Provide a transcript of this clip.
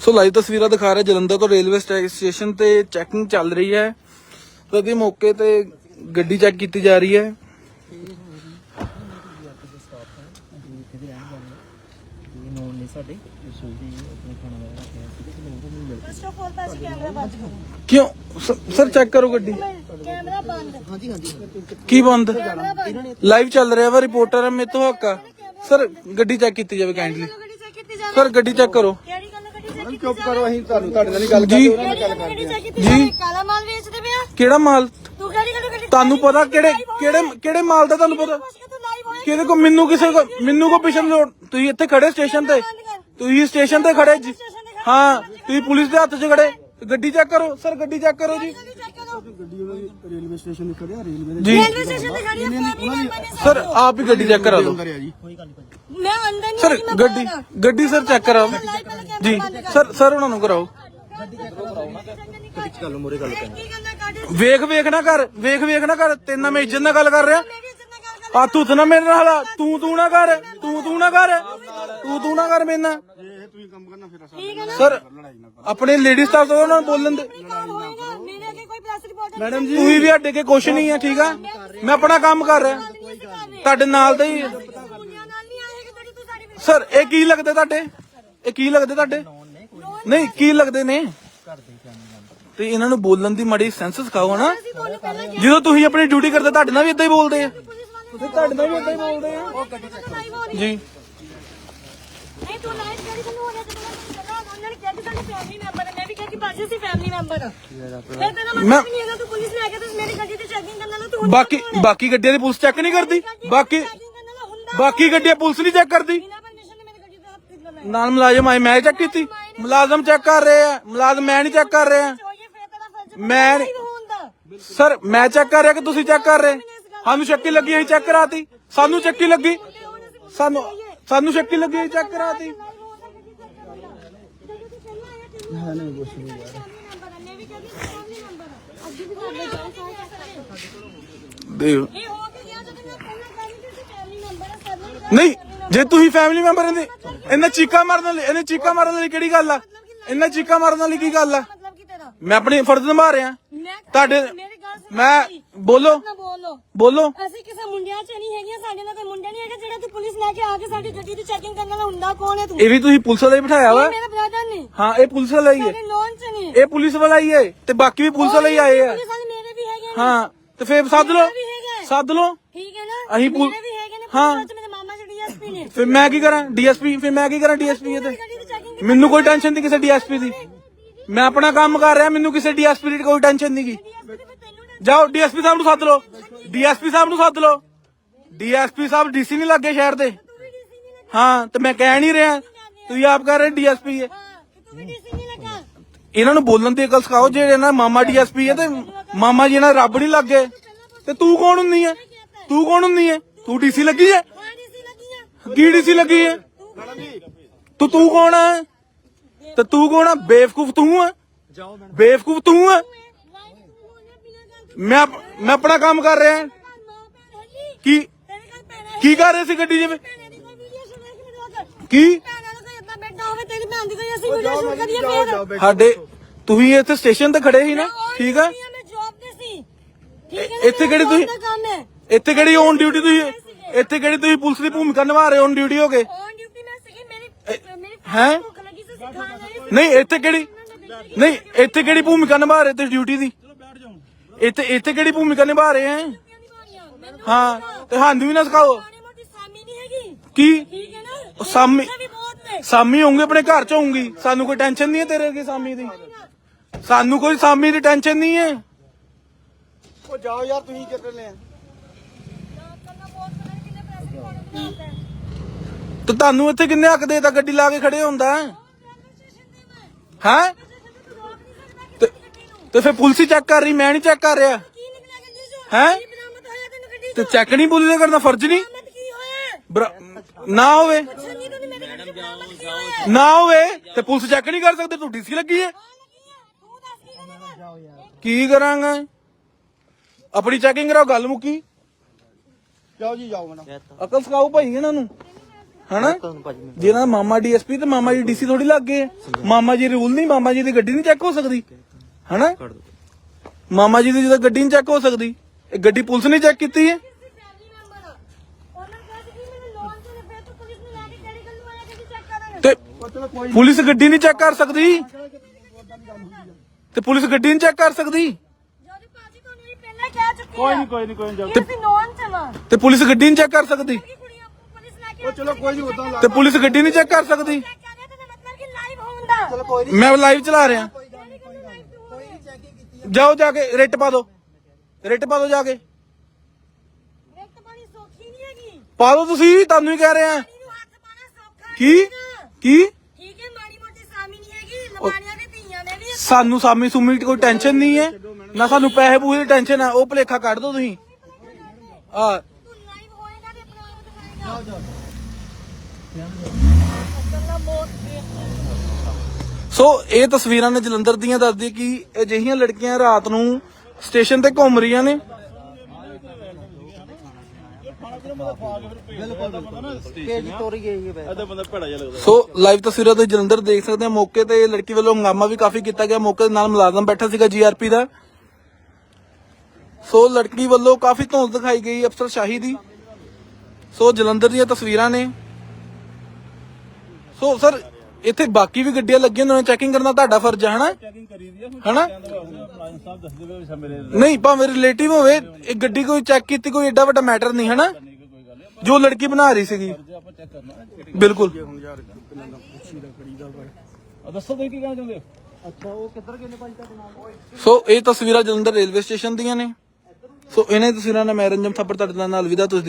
So live ਤਸਵੀਰਾਂ ਦਿਖਾ ਰਿਹਾ ਜਲੰਧਰ ਤੋਂ ਰੇਲਵੇ ਸਟੇ- ਸਟੇਸ਼ਨ ਤੇ ਚੈਕਿੰਗ ਚੱਲ ਰਹੀ ਹੈ। ਪ੍ਰਤੀ ਮੌਕੇ ਤੇ ਗੱਡੀ ਚੈੱਕ ਕੀਤੀ ਜਾ ਰਹੀ ਹੈ। ਤਾਂ ਕਿਉਂ? ਸਰ ਚੈੱਕ ਕਰੋ ਗੱਡੀ। ਕੈਮਰਾ ਬੰਦ। ਕੀ ਬੰਦ? ਲਾਈਵ ਚੱਲ ਰਿਹਾ ਵਾ ਰਿਪੋਰਟਰ ਮੇਰੇ ਤੋਂ ਹੱਕ ਆ। ਸਰ ਗੱਡੀ ਚੈੱਕ ਕੀਤੀ ਜਾਵੇ ਕਾਈਂਡਲੀ ਸਰ ਗੱਡੀ ਚੈੱਕ ਕਰੋ। ਕਿਹੜੀ ਗੱਲ ਕੀਤੀ ਚੁੱਪ ਕਰੋ ਅਸੀਂ ਤੁਹਾਨੂੰ ਤੁਹਾਡੇ ਨਾਲ ਹੀ ਗੱਲ ਜੀ। ਕਿਹੜੀ ਗੱਲ ਗੱਡੀ ਚੈੱਕ ਕੀਤੀ ਜਾਵੇ ਕਾਲਾ ਮਾਲ ਵੇਚਦੇ ਪਿਆ ਕਿਹੜਾ ਮਾਲ? ਤੂੰ ਕਿਹੜੀ ਗੱਲ ਗੱਡੀ ਤੁਹਾਨੂੰ ਪਤਾ ਕਿਹੜੇ ਕਿਹੜੇ ਕਿਹੜੇ ਮਾਲ ਦਾ ਤੁਹਾਨੂੰ ਪਤਾ? ਤੂੰ ਲਾਈਵ ਹੋਇਆ ਕਿਹਦੇ ਕੋ ਮੈਨੂੰ ਕਿਸੇ ਕੋ ਮੈਨੂੰ ਕੋ ਪਿਛਨ ਲੋੜ ਤੁਸੀਂ ਇੱਥੇ ਖੜੇ ਸਟੇਸ਼ਨ ਤੇ। ਤੁਸੀਂ ਸਟੇਸ਼ਨ ਤੇ ਖੜੇ ਜੀ। ਹਾਂ ਤੁਸੀਂ ਪੁਲਿਸ ਦੇ ਹੱਥ 'ਚ ਖੜੇ। ਗੱਡੀ ਚੈੱਕ ਕਰੋ ਸਰ ਗੱਡੀ ਚੈੱਕ ਕਰੋ ਜੀ। ਗੱਡੀ ਚੈੱਕ ਕਰੋ। ਗੱਡੀ ਉਹਨਾਂ ਦੀ ਰੇਲਵੇ ਸਟੇਸ਼ਨ ਤੇ ਖੜਿਆ ਰੇਲਵੇ ਦੇ ਜੀ। ਰੇਲਵੇ ਸਟੇਸ਼ਨ ਤੇ ਖੜੀ ਹੈ ਨੇ ਸਰ ਆਪ ਹੀ ਗੱਡੀ ਚੈੱਕ ਕਰਾ ਦਿਓ। ਅੰਦਰ ਆ ਜੀ। ਮੈਂ ਅੰਦਰ ਨਹੀਂ ਸਰ ਗੱਡੀ ਆ। ਗੱਡੀ ਸਰ ਚੈੱਕ ਕਰਾਓ। ਜੀ ਸਰ ਸਰ ਉਹਨਾਂ ਨੂੰ ਕਰਾਓ। ਮੋਰੇ ਗੱਲ ਵੇਖ ਵੇਖ ਨਾ ਕਰ ਵੇਖ ਵੇਖ ਨਾ ਕਰ ਤੇਰੇ ਨਾਲ ਮੈਂ ਇੱਜ਼ਤ ਨਾਲ ਗੱਲ ਕਰ ਰਿਹਾ। ਕਰ ਹੱਥ ਹੁੱਥ ਨਾ ਮੇਰੇ ਨਾਲ ਹਿਲਾ। ਤੂੰ ਤੂੰ ਨਾ ਕਰ ਤੂੰ ਤੂੰ ਨਾ ਕਰ ਤੂੰ ਤੂੰ ਨਾ ਕਰ ਮੇਰੇ ਨਾਲ। ਸਰ ਆਪਣੇ ਲੇਡੀ ਸਟਾਫ ਤੋਂ ਉਹਨਾਂ ਨੂੰ ਬੋਲਣ ਦੇ। ਕੰਮ ਹੋਏਗਾ ਮੇਰੇ ਅੱਗੇ ਕੋਈ ਪ੍ਰੈਸ ਰਿਪੋਰਟ ਮੈਡਮ ਜੀ ਤੁਸੀਂ ਵੀ ਅੱਡੇ ਕੇ ਕੁਛ ਨਹੀਂ ਹੈ ਠੀਕ ਆ? ਮੈਂ ਆਪਣਾ ਕੰਮ ਕਰ ਰਿਹਾ। ਤੁਹਾਡੇ ਨਾਲ ਦਾ ਹੀ ਮੁੰਡਿਆਂ ਨਾਲ ਨਹੀਂ ਆਏਗਾ ਜਿਹੜੀ ਤੂੰ ਸਾਡੀ ਸਰ ਇਹ ਕੀ ਲੱਗਦੇ ਤੁਹਾਡੇ? ਇਹ ਕੀ ਲੱਗਦੇ ਤੁਹਾਡੇ? ਨਹੀਂ ਕੀ ਲੱਗਦੇ ਨੇ? ਤੇ ਇਹਨਾਂ ਨੂੰ ਬੋਲਣ ਦੀ ਮੜੀ ਸੈਂਸ ਸਿਖਾਓ ਨਾ ਅਸੀਂ ਤੁਹਾਨੂੰ ਪਹਿਲਾਂ ਕਿਹਾ ਜਦੋਂ ਤੁਸੀਂ ਆਪਣੀ ਡਿਊਟੀ ਕਰਦੇ ਤੁਹਾਡੇ ਨਾਲ ਵੀ ਇਦਾਂ ਹੀ ਬੋਲਦੇ ਆ। ਵਾਲੇ ਤੁਹਾਡੇ ਨਾਲ ਵੀ ਇਦਾਂ ਹੀ ਬੋਲਦੇ ਆ। ਜੀ। ਨਹੀਂ ਤੂੰ ਲਾਈਵ ਜਿਹੜੀ ਤੈਨੂੰ ਹੋ ਰਿਹਾ ਤੇ ਤੈਨੂੰ ਪਤਾ ਉਹਨਾਂ ਨੇ ਕਿਹਾ ਕਿ ਸਾਡੀ ਫੈਮਿਲੀ ਮੈਂਬਰ ਹੈ ਮੈਂ ਵੀ ਕਿਹਾ ਕਿ ਬਾਜੀ ਸੀ ਫੈਮਿਲੀ ਮੈਂਬਰ ਆ। ਫਿਰ ਤੇਰਾ ਮੈਂ- ਮਤਲਬ ਨਹੀਂ ਹੈਗਾ ਤੂੰ ਪੁਲਿਸ ਲੈ ਕੇ ਤੇ ਮੇਰੀ ਗੱਡੀ ਤੇ ਚੈਕਿੰਗ ਕਰਨ ਵਾਲਾ ਤੂੰ ਬਾਕੀ ਬਾਕੀ ਗੱਡੀਆਂ ਦੀ ਪੁਲਿਸ ਚੈੱਕ ਨਹੀਂ ਕਰਦੀ? ਬਾਕੀ ਬਾਕੀ ਗੱਡੀਆਂ ਪੁਲਿਸ ਨਹੀਂ ਚੈੱਕ ਕਰਦੀ ਬਿਨਾਂ ਪਰਮਿਸ਼ਨ ਦੇ ਮੇਰੀ ਗੱਡੀ ਤੇ ਹੱਥ ਕਿੱਦਾਂ ਮੈਂ ਨਾਲ ਮੁਲਾਜ਼ਮ ਆਏ ਮੈਂ ਚੈੱਕ ਕੀਤੀ। ਮੁਲਾਜ਼ਮ ਚੈੱਕ ਕਰ ਰਹੇ ਆ। ਮੁਲਾਜ਼ਮ ਮੈਂ ਨਹੀਂ ਚੈੱਕ ਕਰ ਰਿਹਾ। ਮੈਂ ਸਰ ਮੈਂ ਚੈੱਕ ਕਰ ਰਿਹਾ ਕਿ ਤੁਸੀਂ ਚੈੱਕ ਕਰ ਰਹੇ? ਸਾਨੂੰ ਸ਼ੱਕੀ ਲੱਗੀ ਅਸੀਂ ਚੈੱਕ ਕਰਾਤੀ। ਸਾਨੂੰ ਚੱਕੀ ਲੱਗੀ। ਸਾਨੂੰ ਸਾਨੂੰ ਸ਼ੱਕੀ ਲੱਗੀ ਅਸੀਂ ਚੈੱਕ ਕਰਾਤੀ। ਦੇਖ ਨਹੀਂ। ਜੇ ਤੁਸੀਂ ਫੈਮਿਲੀ ਮੈਂਬਰ ਇਹਦੇ ਇਹਨਾਂ ਚੀਕਾ ਮਾਰਨ ਵਾਲੀ ਇਹਨੇ ਚੀਕਾ ਮਾਰਨ ਵਾਲੀ ਕਿਹੜੀ ਗੱਲ ਆ? ਇਹਨਾਂ ਚੀਕਾ ਮਾਰਨ ਵਾਲੀ ਕੀ ਗੱਲ ਆ? ਮਤਲਬ ਕੀ ਤੇਰਾ ਮੈਂ ਆਪਣੀ ਫਰਜ਼ ਨਿਭਾ ਰਿਹਾ। ਮੈਂ ਤੁਹਾਡੇ ਮੇਰੀ ਗੱਲ ਸੁਣ ਮੈਂ ਬੋਲੋ। ਨਾ ਬੋਲੋ। ਬੋਲੋ। ਅਸੀਂ ਕਿਸੇ ਮੁੰਡਿਆਂ 'ਚ ਨਹੀਂ ਹੈਗੀਆਂ ਸਾਡੇ ਨਾਲ ਕੋਈ ਮੁੰਡਾ ਨਹੀਂ ਹੈਗਾ ਜਿਹੜਾ ਤੂੰ ਪੁਲਿਸ ਲੈ ਕੇ ਆ ਕੇ ਸਾਡੀ ਗੱਡੀ ਦੀ ਚੈਕਿੰਗ ਕਰਨ ਵਾਲਾ ਹੁੰਦਾ ਕੌਣ ਹੈ ਤੂੰ? ਇਹ ਵੀ ਤੁਸੀਂ ਪੁਲਿਸ ਵਾਲਾ ਹੀ ਬਿਠਾਇਆ ਵਾ। ਇਹ ਮੇਰਾ ਬ੍ਰਦਰ ਨੇ। ਹਾਂ ਇਹ ਪੁਲਿਸ ਵਾਲਾ ਹੀ ਹੈ। ਸਾਡੇ ਲੋਨ 'ਚ ਨਹੀਂ ਇਹ ਪੁਲਿਸ ਵਾਲਾ ਹੀ ਹੈ ਤੇ ਬਾਕੀ ਵੀ ਪੁਲਿਸ ਵਾਲੇ ਹੀ ਆਏ ਆ। ਪੁਲਿਸ ਵਾਲੇ ਮੇਰੇ ਵੀ ਹੈਗੇ ਨੇ। ਹਾਂ ਤੇ ਫੇਰ ਸੱਦ ਲਓ। ਵੀ ਹੈਗਾ। ਹੈ। ਸੱਦ ਲਓ। ਠੀਕ ਹੈ ਨਾ? ਅਸੀਂ ਪੁਲ- ਮੇਰੇ ਵੀ ਹੈਗੇ ਨੇ ਹਾਂ। 'ਚ ਮੇਰੇ ਡੀਐਸਪੀ ਨੇ ਫਿਰ ਮੈਂ ਕੀ ਕਰਾਂ ਡੀਐਸਪੀ ਫਿਰ ਮੈਂ ਕੀ ਕਰਾਂ ਡੀਐਸਪੀ ਇਹਦੇ ਮੈਨੂੰ ਕੋਈ ਟੈਨਸ਼ਨ ਨਹੀਂ ਕਿਸੇ ਡੀਐਸਪੀ ਦੀ ਮੈਂ ਆਪਣਾ ਕੰਮ ਕਰ ਰਿਹਾ ਮੈਨੂੰ ਕਿਸੇ ਡੀਐਸਪੀ ਦੀ ਕੋਈ ਟੈਨਸ਼ਨ ਨਹੀਂ ਗੀ ਨਾ ਜਾਓ ਡੀਐਸਪੀ ਸਾਹਿਬ ਨੂੰ ਸੱਦ ਲਓ ਡੀਐਸਪੀ ਸਾਹਿਬ ਨੂੰ ਸੱਦ ਲਓ ਡੀਐਸਪੀ ਸਾਹਿਬ ਡੀਸੀ ਨਹੀਂ ਲੱਗੇ ਸ਼ਹਿਰ ਦੇ ਹਾਂ ਤੇ ਮੈਂ ਕਹਿ ਨਹੀਂ ਰਿਹਾ ਤੁਸੀਂ ਆਪ ਕਰ ਰਹੇ ਡੀਐਸਪੀ ਹੈ ਇਹਨਾਂ ਨੂੰ ਬੋਲਣ ਦੀ ਅਕਲ ਸਿਖਾਓ ਜੇ ਇਹਨਾਂ ਦਾ ਮਾਮਾ ਡੀਐਸਪੀ ਹੈ ਤੇ ਮਾਮਾ ਜੀ ਇਹਨਾਂ ਰੱਬ ਨਹੀਂ ਲੱਗੇ ਤੇ ਤੂੰ ਕੌਣ ਹੁੰਨੀ ਹੈ ਤੂੰ ਕੌਣ ਹੁੰਨੀ ਹੈ ਤੂੰ ਡੀਸੀ ਲੱਗੀ ਹੈ ਕੀ ਡੀਸੀ ਲੱਗੀ ਹੈ ਤੂੰ ਤੂੰ ਕੌਣ ਹੈ ਤੇ ਤੂੰ ਕੌਣ ਹੈ ਬੇਵਕੂਫ ਤੂੰ ਜਾਓ ਬੇਵਕੂਫ ਤੂੰ ਗੱਲ ਮੈਂ ਮੈਂ ਆਪਣਾ ਕੰਮ ਕਰ ਰਿਹਾ ਕੀ ਕੀ ਕਰ ਰਹੇ ਸੀ ਗੱਡੀ ਕਰ ਕੀ? ਸਾਡੇ ਤੁਸੀਂ ਇੱਥੇ ਸਟੇਸ਼ਨ ਤੇ ਖੜੇ ਸੀ ਨਾ ਠੀਕ ਆ ਇੱਥੇ ਕਿਹੜੀ ਤੁਸੀਂ- ਇੱਥੇ ਕਿਹੜੀ ਔਨ ਡਿਊਟੀ ਤੁਸੀਂ? ਇੱਥੇ ਕਿਹੜੀ ਤੁਸੀਂ ਪੁਲਿਸ ਦੀ ਭੂਮਿਕਾ ਨਿਭਾ ਰਹੇ ਹੋ? ਔਨ ਡਿਊਟੀ ਹੋ ਕੇ? ਔਨ ਡਿਊਟੀ ਮੈਂ ਸੀਗੀ ਮੇਰੀ ਮੇਰੀ ਹੈਂ? ਭੁੱਖ ਲੱਗੀ ਸੀ ਸਿਖਾਣ ਲਈ ਨਹੀਂ ਇੱਥੇ ਕਿਹੜੀ ਨਹੀਂ ਇੱਥੇ ਕਿਹੜੀ ਭੂਮਿਕਾ ਨਿਭਾ ਰਹੇ ਤੁਸੀਂ ਡਿਊਟੀ ਦੀ? ਇੱਥੇ ਇੱਥੇ ਕਿਹੜੀ ਭੂਮਿਕਾ ਨਿਭਾ ਰਹੇ ਹੈ? ਹਾਂ ਤੇ ਸਾਨੂੰ ਵੀ ਨਾ ਸਿਖਾਓ। ਮਾੜੀ ਮੋਟੀ ਸਾਮੀ ਨਹੀਂ ਹੈਗੀ। ਕੀ? ਠੀਕ ਹੈ ਨਾ? ਉਹ ਸਾਮੀ ਇਹ ਵੀ ਬਹੁਤ ਨੇ। ਸਾਮੀ ਹੋਊਗੇ ਆਪਣੇ ਘਰ ਚ ਹੋਊਗੀ। ਸਾਨੂੰ ਕੋਈ ਟੈਨਸ਼ਨ ਨਹੀਂ ਹੈ ਤੇਰੇ ਅੱਗੇ ਸਾਮੀ ਦੀ? ਸਾਨੂੰ ਕੋਈ ਸਾਮੀ ਦੀ ਟੈਨਸ਼ਨ ਨਹੀਂ ਹੈ। ਉਹ ਜਾਓ ਯਾਰ ਤੁਸੀਂ ਕਿੱਥੇ ਲੈ ਕਰਨਾ ਬਹੁਤ ਪਤਾ ਨਹੀਂ ਕਿੰਨੇ ਪੈਸੇ ਪਾਉਣੇ ਹੈ ਤੇ ਤੁਹਾਨੂੰ ਇੱਥੇ ਕਿੰਨੇ ਹੱਕ ਦੇਤਾ ਗੱਡੀ ਲਾ ਕੇ ਖੜੇ ਹੁੰਦਾ ਹੈ? ਤੇ ਫਿਰ ਪੁਲਿਸ ਹੀ ਚੈੱਕ ਕਰ ਰਹੀ, ਮੈਂ ਨਹੀਂ ਚੈੱਕ ਕਰ ਰਿਹਾ। ਕੀ ਹੈਂ? ਤੇ ਚੈੱਕ ਨਹੀਂ ਪੁਲਿਸ ਦਾ ਕਰਨਾ, ਫਰਜ਼ ਨਹੀਂ? ਨਾ ਹੋਵੇ। ਨਾ ਹੋਵੇ, ਤੇ ਪੁਲਿਸ ਚੈੱਕ ਨਹੀਂ ਕਰ ਸਕਦੇ ਤੂੰ ਡੀਸੀ ਲੱਗੀ ਹੈ। ਲੱਗੀ ਹੈ ਕੀ ਕਰਾਂਗਾ? ਆਪਣੀ ਚੈਕਿੰਗ ਕਰਾਓ, ਗੱਲ ਮੁੱਕੀ। ਜਾਓ ਜੀ ਜਾਓ ਮੈਡਮ। ਅਕਲ ਸਿਖਾਓ ਭਾਈ ਇਹਨਾਂ ਨੂੰ। ਹਨਾ? ਜਿਹਨਾਂ ਦਾ ਮਾਮਾ ਡੀਐਸਪੀ ਤੇ ਮਾਮਾ ਜੀ ਡੀਸੀ ਥੋੜੀ ਲੱਗ ਗਏ। ਆ। ਮਾਮਾ ਜੀ ਰੂਲ ਨਹੀਂ ਮਾਮਾ ਜੀ ਦੀ ਗੱਡੀ ਨਹੀਂ ਚੈੱਕ ਹੋ ਸਕਦੀ। ਹਨਾ? ਮਾਮਾ ਜੀ ਦੀ ਜਦੋਂ ਗੱਡੀ ਨਹੀਂ ਚੈੱਕ ਹੋ ਸਕਦੀ ਇਹ ਗੱਡੀ ਪੁਲਿਸ ਨੇ ਚੈੱਕ ਕੀਤੀ ਹੈ? ਫੈਮਿਲੀ ਮੈਂਬਰ ਉਹਨਾਂ ਨੇ ਕਿਹਾ ਸੀ ਕਿ ਮੈਨੂੰ ਲੋਨ ਤੇ ਫਿਰ ਤੂੰ ਪੁਲਿਸ ਤੇ ਚਲੋ ਗੱਡੀ ਨਹੀਂ ਚੈੱਕ ਕਰ ਸਕਦੀ? ਤੇ ਪੁਲਿਸ ਗੱਡੀ ਨਹੀਂ ਚੈੱਕ ਕਰ ਸਕਦੀ? ਜਦੋਂ ਭਾਜੀ ਤੁਹਾਨੂੰ ਇਹ ਪਹਿਲਾਂ ਕਹਿ ਚੁੱਕੀ ਕੋਈ ਨਹੀਂ ਕੋਈ ਨਹੀਂ ਕੋਈ ਨਹੀਂ ਕਿ ਅਸੀਂ ਨੋਨ ਚ ਵਾਂ। ਤੇ ਪੁਲਿਸ ਗੱਡੀ ਨਹੀਂ ਚੈੱਕ ਕਰ ਸਕਦੀ? ਉਹ ਚਲੋ ਕੋਈ ਨਹੀਂ ਉਦਾਂ ਤੇ ਪੁਲਿਸ ਗੱਡੀ ਨਹੀਂ ਚੈੱਕ ਕਰ ਸਕਦੀ? ਚੈੱਕ ਕਰ ਰਿਹਾ ਤਾਂ ਮਤਲਬ ਕਿ ਲਾਈਵ ਹੋਣ ਦਾ। ਚਲੋ ਕੋਈ ਮੈਂ ਲਾਈਵ ਚਲਾ ਰਿਹਾ। ਹੋ ਜਾਓ ਜਾ ਕੇ ਰਿਟ ਪਾ ਦਿਓ ਰਿਟ ਪਾ ਦਿਓ ਜਾ ਕੇ। ਰਿਕਟ ਪਾਣੀ ਸੌਖੀ ਨਹੀਂ ਹੈਗੀ। ਪਾ ਦਿਓ ਤੁਸੀਂ ਤੁਹਾਨੂੰ ਹੀ ਕਹਿ ਰਿਹਾ। ਸੌਖਾ ਕੀ। ਕੀ? ਠੀਕ ਹੈ ਮਾੜੀ ਮੋਟੀ ਸਾਮੀ ਨਹੀਂ ਹੈਗੀ। ਲਵਾਣੀਆਂ ਦੇ ਧੀਆਂ ਦੇ ਵੀ ਸਾਨੂੰ ਸਾਮੀ ਸੁਮੀ ਦੀ ਕੋਈ ਟੈਨਸ਼ਨ ਨਹੀਂ ਹੈ। ਨਾ ਸਾਨੂੰ ਪੈਸੇ ਪੂਸੇ ਦੀ ਟੈਨਸ਼ਨ ਹੈ ਉਹ ਭਲੇਖਾ ਕੱਢ ਦਿਓ ਤੁਸੀਂ। ਆ। ਆਪਣਾ ਆਪ ਸੋ ਇਹ ਤਸਵੀਰਾਂ ਨੇ ਜਲੰਧਰ ਦੀਆਂ ਦੱਸਦੀ ਕਿ ਅਜਿਹੀਆਂ ਲੜਕੀਆਂ ਰਾਤ ਨੂੰ ਸਟੇਸ਼ਨ ਤੇ ਘੁੰਮ ਰਹੀਆਂ ਨੇ। ਸੋ ਲਾਈਵ ਤਸਵੀਰਾਂ ਤੁਸੀਂ ਜਲੰਧਰ ਦੇਖ ਸਕਦੇ ਹੋ। ਮੌਕੇ ਤੇ ਲੜਕੀ ਵੱਲੋਂ ਹੰਗਾਮਾ ਵੀ ਕਾਫੀ ਕੀਤਾ ਗਿਆ। ਮੌਕੇ ਦੇ ਨਾਲ ਮੁਲਾਜ਼ਮ ਬੈਠਾ ਸੀਗਾ ਜੀਆਰਪੀ ਦਾ। ਸੋ ਲੜਕੀ ਵੱਲੋਂ ਕਾਫੀ ਧੌਂਸ ਦਿਖਾਈ ਗਈ ਅਫਸਰ ਸ਼ਾਹੀ ਦੀ। ਸੋ ਜਲੰਧਰ ਦੀਆਂ ਤਸਵੀਰਾਂ ਨੇ। ਸੋ ਸਰ ਇੱਥੇ ਬਾਕੀ ਵੀ ਗੱਡੀਆਂ ਲੱਗੀਆਂ ਨੇ ਚੈਕਿੰਗ ਕਰਨਾ ਤੁਹਾਡਾ ਫਰਜ਼ ਹੈ ਹਨਾ? ਚੈਕਿੰਗ ਕਰੀ ਦੀ ਹੈ ਹਨਾ? ਸਾਹਿਬ ਦੱਸ ਦੇਵੇ ਮੇਰੇ ਨਹੀਂ ਭਾਵੇਂ ਰਿਲੇਟਿਵ ਹੋਵੇ ਇਹ ਗੱਡੀ ਕੋਈ ਚੈੱਕ ਕੀਤੀ ਕੋਈ ਏਡਾ ਵੱਡਾ ਮੈਟਰ ਨਹੀਂ ਹਨਾ? ਜੋ ਲੜਕੀ ਬਣਾ ਰਹੀ ਸੀਗੀ। ਬਿਲਕੁਲ। ਹੁਣ ਯਾਰ ਕਿੰਨਾ ਦਾ ਪੁੱਛੀ ਦਾ ਕਰੀ ਦਾ ਆ ਦੱਸੋ ਤੁਸੀਂ ਕੀ ਕਹਿਣਾ ਚਾਹੁੰਦੇ ਹੋ? ਅੱਛਾ ਉਹ ਕਿੱਧਰ ਗਏ ਨੇ ਭਾਈ ਤੁਹਾਡੇ ਨਾਲ? ਸੋ ਇਹ ਤਸਵੀਰਾਂ ਜਲੰਧਰ ਰੇਲਵੇ ਸਟੇਸ਼ਨ ਦੀਆਂ ਨੇ। ਸੋ ਇਹਨਾਂ ਤਸਵੀਰਾਂ ਨਾਲ ਮੈਂ ਰੰਜਮ ਥੱਪੜ ਤੁਹਾਡੇ ਨਾਲ ਅਲਵਿਦਾ ਤੁਸੀਂ